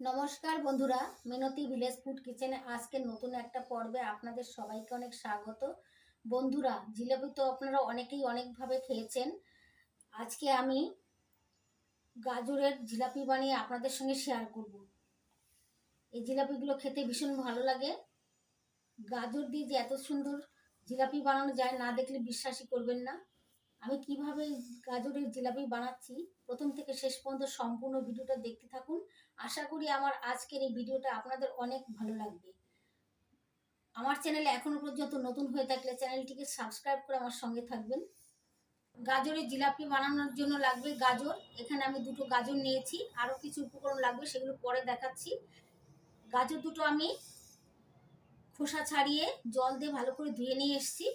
নমস্কার বন্ধুরা, মিনতি village food কিচেনে আজকে নতুন একটা পর্বে আপনাদের সবাইকে অনেক স্বাগত। বন্ধুরা, জিলাপি তো আপনারা অনেকেই অনেকভাবে খেয়েছেন। আজকে আমি গাজরের জিলাপি বানিয়ে আপনাদের সঙ্গে শেয়ার করব। এই জিলাপিগুলো খেতে ভীষণ ভালো লাগে। গাজর দিয়ে যে এত সুন্দর জিলাপি বানানো যায় না দেখলে বিশ্বাসই করবেন না। আমি কীভাবে গাজরের জিলাপি বানাচ্ছি, প্রথম থেকে শেষ পর্যন্ত সম্পূর্ণ ভিডিওটা দেখতে থাকুন। আশা করি আমার আজকের এই ভিডিওটা আপনাদের অনেক ভালো লাগবে। আমার চ্যানেলে এখনও পর্যন্ত নতুন হয়ে থাকলে চ্যানেলটিকে সাবস্ক্রাইব করে আমার সঙ্গে থাকবেন। গাজরের জিলাপি বানানোর জন্য লাগবে গাজর। এখানে আমি দুটো গাজর নিয়েছি। আরও কিছু উপকরণ লাগবে, সেগুলো পরে দেখাচ্ছি। গাজর দুটো আমি খোসা ছাড়িয়ে জল দিয়ে ভালো করে ধুয়ে নিয়ে এসেছি।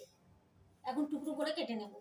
এখন টুকরো করে কেটে নেব।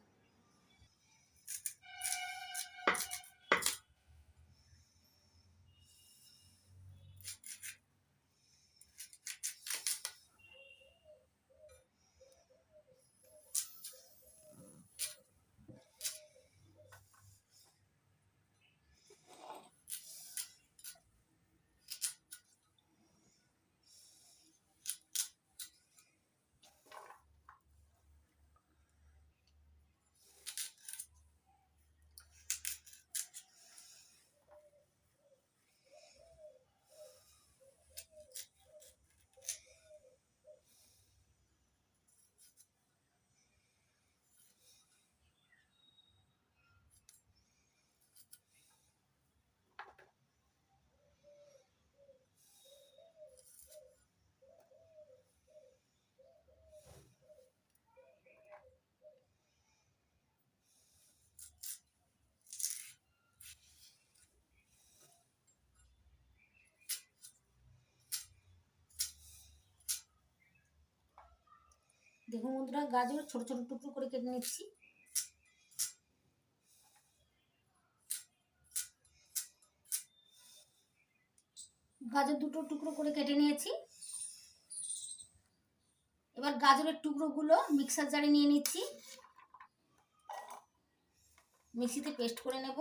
দেখুন বন্ধুরা গাজর ছোট ছোট টুকরো করে কেটে নিচ্ছি। গাজর দুটো টুকরো করে কেটে নিয়েছি। এবার গাজরের টুকরোগুলো মিক্সার জারে নিয়ে নিচ্ছি। মিক্সিতে পেস্ট করে নেব।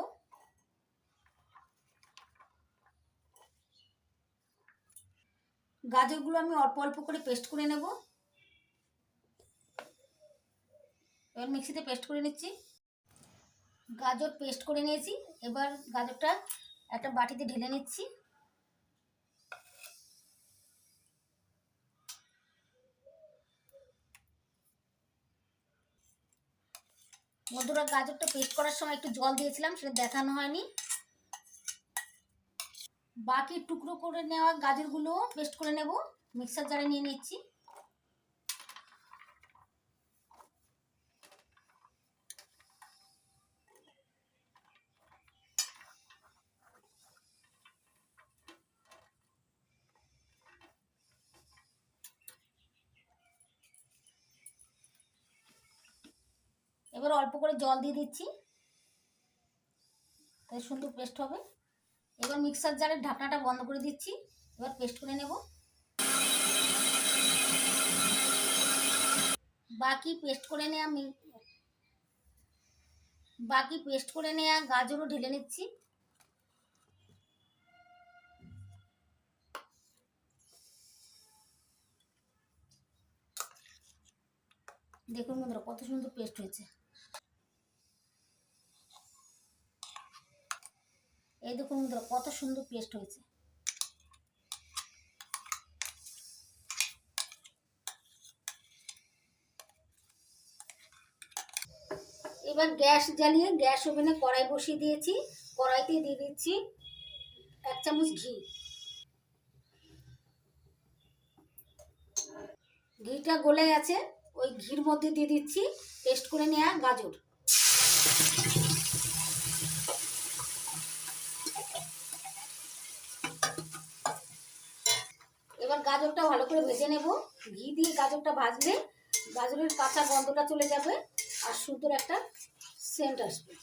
গাজরগুলো আমি অল্প অল্প করে পেস্ট করে নেব। এবার মিক্সিতে পেস্ট করে নিচ্ছি। গাজর পেস্ট করে নিয়েছি। এবার গাজরটা একটা বাটিতে ঢেলে নিচ্ছি। বন্ধুরা, গাজরটা পেস্ট করার সময় একটু জল দিয়েছিলাম, সেটা দেখানো হয়নি। বাকি টুকরো করে নেওয়া গাজরগুলো পেস্ট করে নেব। মিক্সার জারে নিয়ে নিচ্ছি। এবার অল্প করে জল দিয়ে দিচ্ছি। তাই সুন্দর পেস্ট হবে। এবার মিক্সার জারের ঢাকনাটা বন্ধ করে দিচ্ছি। এবার পেস্ট করে নেব। বাকি পেস্ট করে নেওয়া বাকি পেস্ট করে নেওয়া গাজরও ঢেলে নিচ্ছি। দেখুন বন্ধুরা, কত সুন্দর পেস্ট হয়েছে। এই দেখুন কত সুন্দর পেস্ট হয়েছে। এবার গ্যাস জ্বালিয়ে গ্যাস ওভেনে কড়াই বসিয়ে দিয়েছি। কড়াইতে দিয়ে দিচ্ছি এক চামচ ঘি। ঘিটা গলে আছে ওই ঘির মধ্যে দিয়ে দিচ্ছি পেস্ট করে নেওয়া গাজর এবার গাজরটা ভালো করে ভেজে নেব। ঘি দিয়ে গাজরটা ভাজলে গাজরের কাঁচা গন্ধটা চলে যাবে আর সুন্দর একটা সেন্ট আসবে।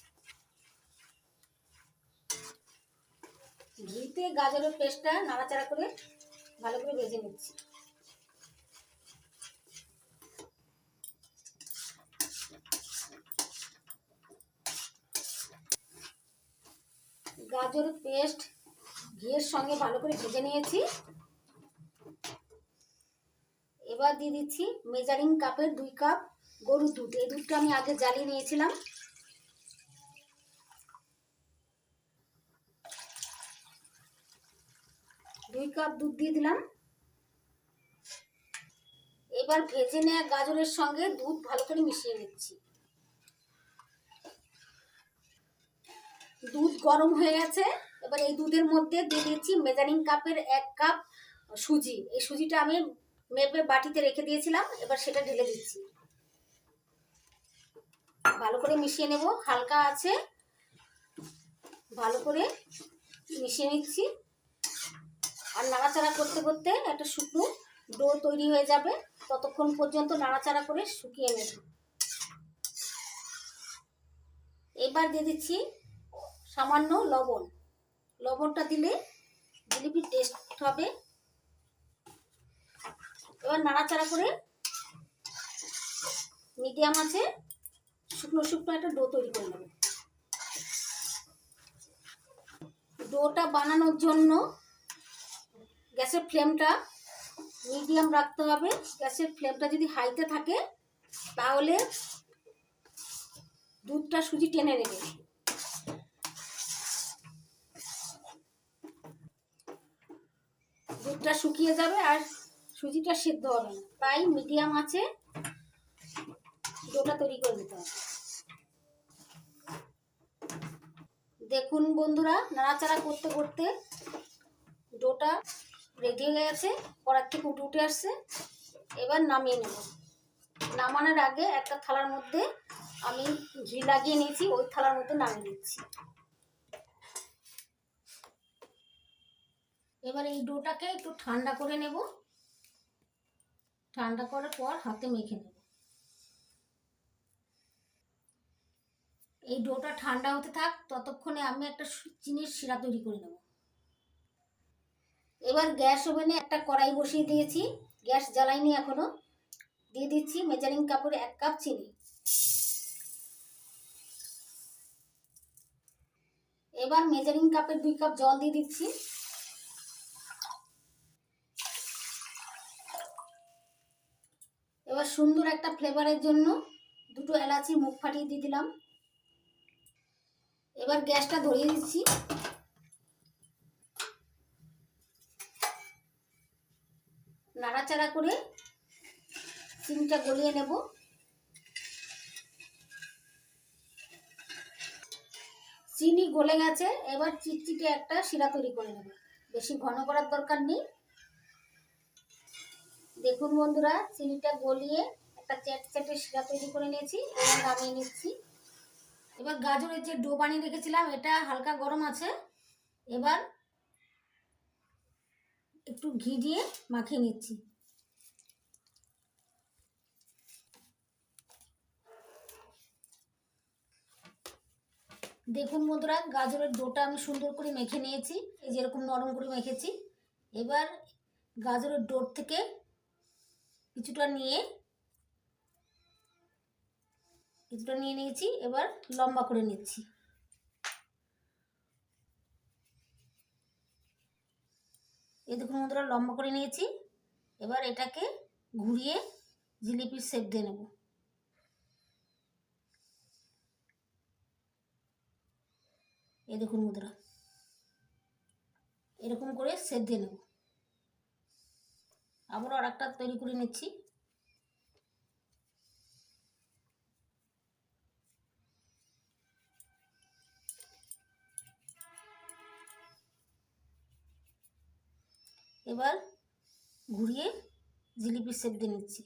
ঘিতে গাজরের পেস্টটা নাড়াচাড়া করে ভালো করে ভেজে নিচ্ছি। গাজরের পেস্ট ঘিয়ের সঙ্গে ভালো করে ভেজে নিয়েছি। এবার দিয়ে দিচ্ছি। মেজারিং কাপের দুই কাপ গরুর দুধ। এই দুধটা আমি আগে জ্বালিয়ে নিয়েছিলাম। দুই কাপ দুধ দিয়ে দিলাম। এবার ভেজে নেওয়া গাজরের সঙ্গে দুধ ভালো করে মিশিয়ে নিচ্ছি। দুধ গরম হয়ে গেছে। এবার এই দুধের মধ্যে দিয়ে দিচ্ছি মেজারিং কাপের এক কাপ সুজি। এই সুজিটা আমি মেপে বাটিতে রেখে দিয়েছিলাম, এবার সেটা ঢেলে দিচ্ছি। ভালো করে মিশিয়ে নেব, হালকা আছে। ভালো করে মিশিয়ে নিচ্ছি। আর নাড়াচাড়া করতে করতে একটা শুকনো ডো তৈরি হয়ে যাবে। ততক্ষণ পর্যন্ত নাড়াচাড়া করে শুকিয়ে নেব। এবার দিয়ে দিচ্ছি সামান্য লবণ। লবণটা দিলে জিলিপির টেস্ট হবে। এবার নাড়াচাড়া করে মিডিয়াম আছে, শুকনো শুকনো একটা ডো তৈরি করে নেব। ডোটা বানানোর জন্য গ্যাসের ফ্লেমটা মিডিয়াম রাখতে হবে। গ্যাসের ফ্লেমটা যদি হাইতে থাকে, তাহলে দুধটা সুজি টেনে নেবে। দুধটা শুকিয়ে যাবে আর সুজিটা সেদ্ধ হবে না। তাই মিডিয়াম আছে, ডোটা তৈরি করে নিতে হবে। দেখুন বন্ধুরা, নাড়াচাড়া করতে করতে ডোটা রেডি হয়ে গেছে, কড়ার থেকে উঠে উঠে আসছে। এবার নামিয়ে নেব। নামানোর আগে একটা থালার মধ্যে আমি ঘি লাগিয়ে নিয়েছি, ওই থালার মধ্যে নামিয়ে দিচ্ছি এবার এই ডোটাকে একটু ঠান্ডা করে নেব। ঠান্ডা করার পর হাতে মেখে নেব। এই ডোটা ঠান্ডা হতে থাক, ততক্ষণে আমি একটা চিনির শিরা তৈরি করে নেব। এবার গ্যাস ওভেনে একটা কড়াই বসিয়ে দিয়েছি। গ্যাস জ্বালাইনি এখনও। দিয়ে দিচ্ছি মেজারিং কাপড়ে এক কাপ চিনি। এবার মেজারিং কাপের দুই কাপ জল দিয়ে দিচ্ছি। এবার সুন্দর একটা ফ্লেভারের জন্য দুটো এলাচি মুখ ফাটিয়ে দিয়ে দিলাম। এবার গ্যাসটা ধরিয়ে দিচ্ছি। নাড়াচাড়া করে চিনিটা গলিয়ে নেব। চিনি গলে গেছে, এবার চিটচিটে একটা শিরা তৈরি করে নেব। বেশি ঘন করার দরকার নেই। দেখুন বন্ধুরা, চিনিটা গলিয়ে একটা চ্যাট চ্যাটে শিরা তৈরি করে নিয়েছি, এবার নামিয়ে নিচ্ছি। এবার গাজরের যে ডো বানিয়ে রেখেছিলাম, এটা হালকা গরম আছে। এবার একটু ঘি দিয়ে মাখিয়ে নিচ্ছি। দেখুন বন্ধুরা, গাজরের ডোটা আমি সুন্দর করে মেখে নিয়েছি, এই যেরকম নরম করে মেখেছি। এবার গাজরের ডোর থেকে কিছুটা নিয়ে কিছুটা নিয়ে নিয়েছি, এবার লম্বা করে নিচ্ছি। এই দেখুন বন্ধুরা, লম্বা করে নিয়েছি। এবার এটাকে ঘুরিয়ে জিলিপির শেপ দিয়ে নেব। এই দেখুন বন্ধুরা, এরকম করে শেপ দিয়ে নেব। আবার আর একটা তৈরি করে নিচ্ছি। এবার ঘুরিয়ে জিলিপির শেপ দিয়ে নিচ্ছি।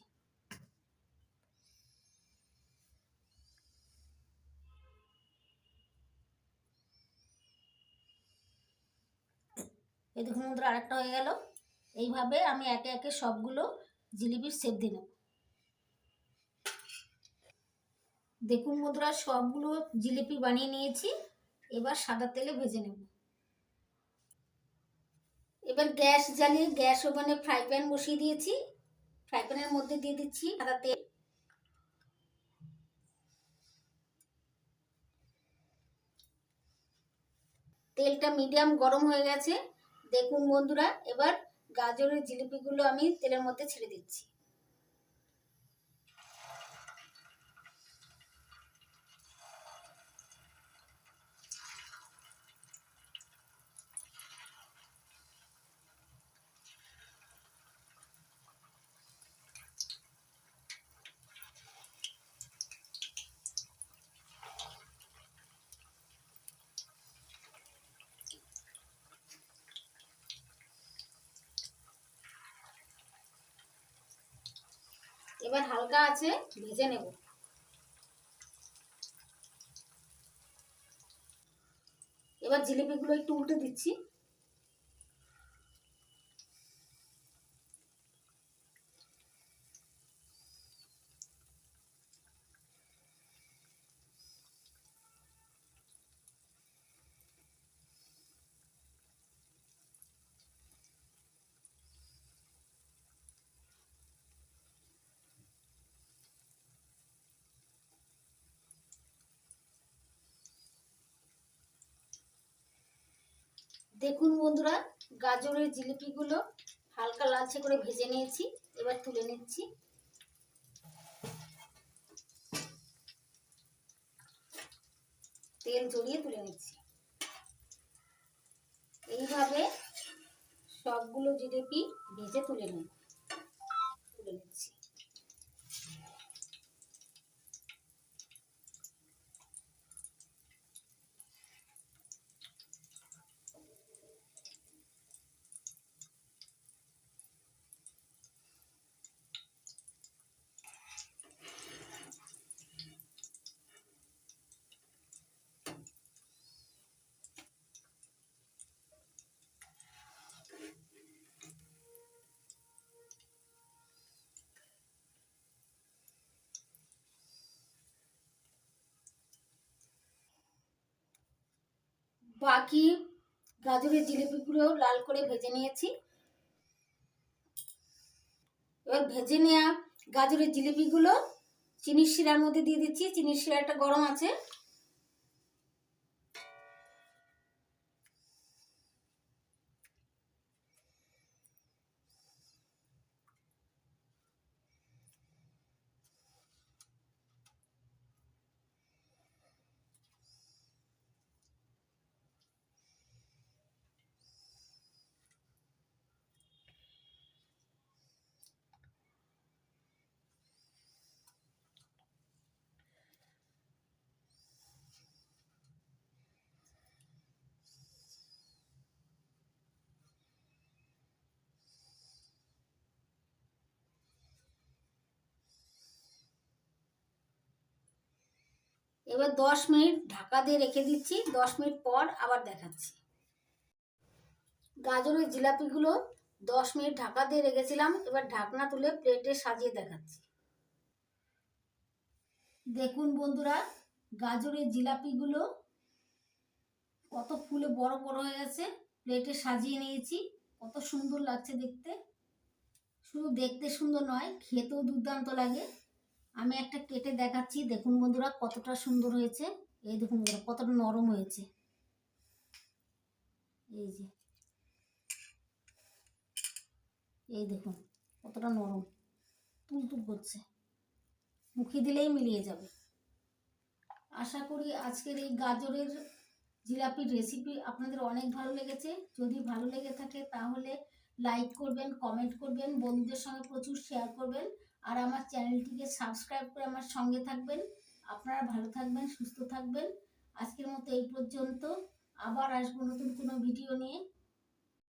এই দেখুন আরেকটা হয়ে গেল। এইভাবে আমি একে একে সবগুলো জিলিপির শেপ দিয়ে নেব। দেখুন বন্ধুরা, সবগুলো জিলিপি বানিয়ে নিয়েছি। এবার সাদা তেলে ভেজে নেব। এবার গ্যাস জ্বালিয়ে, গ্যাস ওভেনে ফ্রাই প্যান বসিয়ে দিয়েছি। ফ্রাই প্যানের মধ্যে দিয়ে দিচ্ছি সাদা তেল। তেলটা মিডিয়াম গরম হয়ে গেছে। দেখুন বন্ধুরা, এবার গাজরের জিলিপিগুলো আমি তেলের মধ্যে ছেড়ে দিচ্ছি। এবার হালকা আছে ভেজে নেব। এবার জিলিপিগুলো একটু উল্টে দিচ্ছি। দেখুন বন্ধুরা, গাজরের জিলিপিগুলো হালকা লালচে করে ভেজে নিয়েছি, এবার তুলে নিচ্ছি। তেল জড়িয়ে তুলে নিচ্ছি। এইভাবে সবগুলো জিলিপি ভেজে তুলে নেব তুলে নিচ্ছি। বাকি গাজরের জিলিপিগুলো লাল করে ভেজে নিয়েছি। এবার ভেজে নেওয়া গাজরের জিলিপিগুলো চিনির শিরার মধ্যে দিয়ে দিচ্ছি। চিনির শিরাটা গরম আছে। এবার দশ মিনিট ঢাকা দিয়ে রেখে দিচ্ছি। দশ মিনিট পর আবার দেখাচ্ছি। গাজরের জিলাপিগুলো দশ মিনিট ঢাকা দিয়ে রেখেছিলাম। এবার ঢাকনা তুলে প্লেটে সাজিয়ে দেখাচ্ছি। দেখুন বন্ধুরা, গাজরের জিলাপিগুলো কত ফুলে বড় বড় হয়ে গেছে। প্লেটে সাজিয়ে নিয়েছি। কত সুন্দর লাগছে দেখতে। শুধু দেখতে সুন্দর নয়, খেতেও দুর্দান্ত লাগে। আমি একটা কেটে দেখাচ্ছি। দেখুন বন্ধুরা, কতটা সুন্দর হয়েছে। এই দেখুন বন্ধুরা, কতটা নরম হয়েছে। এই যে। এই দেখুন, কতটা নরম। তুলতুল করছে। মুখে দিলেই মিলিয়ে যাবে। আশা করি আজকের এই গাজরের জিলাপির রেসিপি আপনাদের অনেক ভালো লেগেছে। যদি ভালো লেগে থাকে তাহলে লাইক করবেন কমেন্ট করবেন, বন্ধুদের সঙ্গে প্রচুর শেয়ার করবেন। আর আমার চ্যানেলটিকে সাবস্ক্রাইব করে আমার সঙ্গে থাকবেন। আপনারা ভালো থাকবেন, সুস্থ থাকবেন। আজকের মতো এই পর্যন্ত। আবার আসব নতুন কোনো ভিডিও নিয়ে।